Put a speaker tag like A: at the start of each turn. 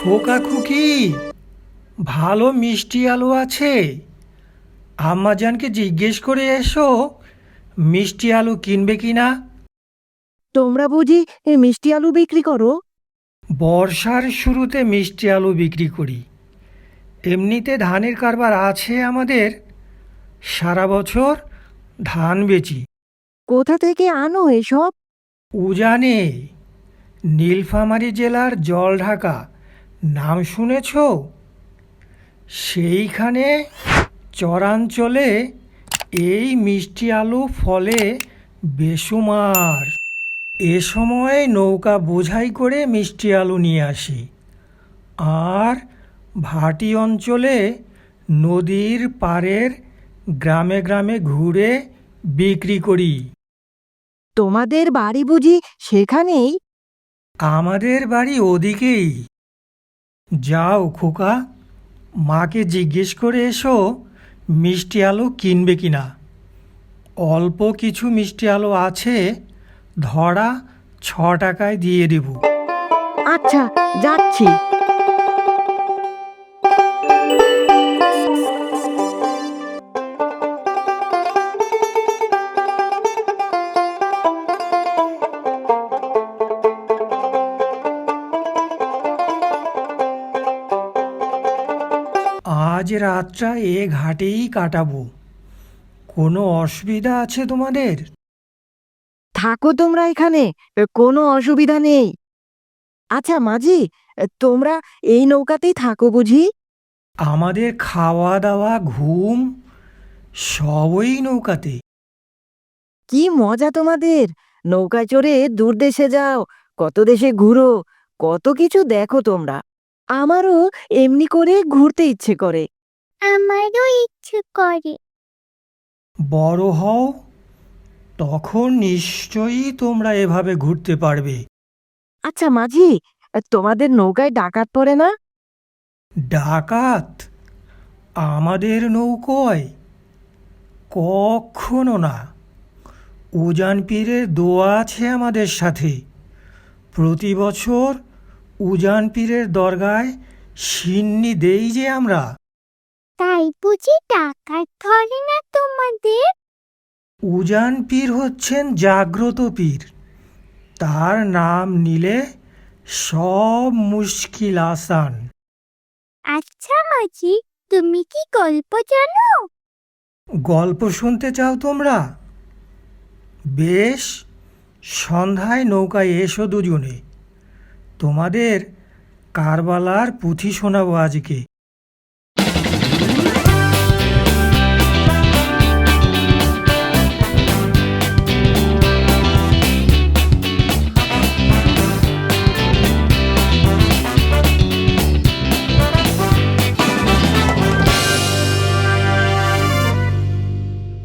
A: খোকা খুকি ভালো মিষ্টি আলু আছে। আম্মাজানকে জিজ্ঞেস করে এসো মিষ্টি আলু কিনবে কি না
B: তোমরা বুঝি এ মিষ্টি আলু বিক্রি করো?
A: বর্ষার শুরুতে মিষ্টি আলু বিক্রি করি। এমনিতে ধানের কারবার আছে আমাদের। সারা বছর ধান বেচি।
B: কোথা থেকে আনো এসব?
A: উজানে নীলফামারী জেলার জলঢাকা। নাম শুনেছ? সেইখানে চরাঞ্চলে এই মিষ্টি আলু ফলে বেসুমার। এ সময় নৌকা বোঝাই করে মিষ্টি আলু নিয়ে আসি। আর ভাটি অঞ্চলে নদীর পাড়ের গ্রামে গ্রামে ঘুরে বিক্রি করি।
B: তোমাদের বাড়ি বুঝি সেখানেই?
A: আমাদের বাড়ি ওদিকেই। যাও খোকা। মাকে জিজ্ঞেস করে এসো, মিষ্টি আলু কিনবে কি না অল্প কিছু মিষ্টি আলু আছে, ধরা ছ টাকায় দিয়ে দেব।
B: আচ্ছা যাচ্ছি।
A: আজ রাতটা এ ঘাটেই কাটাবো। কোনো অসুবিধা আছে তোমাদের?
B: থাকো তোমরা এখানে কোনো অসুবিধা নেই। আচ্ছা মাঝি তোমরা এই নৌকাতেই থাকো বুঝি?
A: আমাদের খাওয়া দাওয়া ঘুম সবই নৌকাতে।
B: কি মজা তোমাদের! নৌকায় চড়ে দূর দেশে যাও কত দেশে ঘুরো কত কিছু দেখো তোমরা। আমারও এমনি করে ঘুরতে ইচ্ছে করে।
C: আমারও ইচ্ছে করে।
A: বড় হও তখন নিশ্চয়ই তোমরা এভাবে ঘুরতে পারবে।
B: আচ্ছা মাঝি তোমাদের নৌকায় ডাকাত পড়ে না?
A: ডাকাত? আমাদের নৌকোয়? কখনো না। উজান পীরের দোয়া আছে আমাদের সাথে। প্রতি বছর উজান পীরের দরগায় সিন্নি দেই যে আমরা।
C: তাই বুঝি টাকা ধরে না তোমাদের?
A: উজান পীর হচ্ছেন জাগ্রত পীর। তার নাম নিলে সব মুশকিল আসান।
C: আচ্ছা মাঝি তুমি কি গল্প জানো?
A: গল্প শুনতে চাও তোমরা? বেশ সন্ধ্যায় নৌকায় এসো দুজনে। তোমাদের কারবালার পুঁথি শোনাবো আজকে।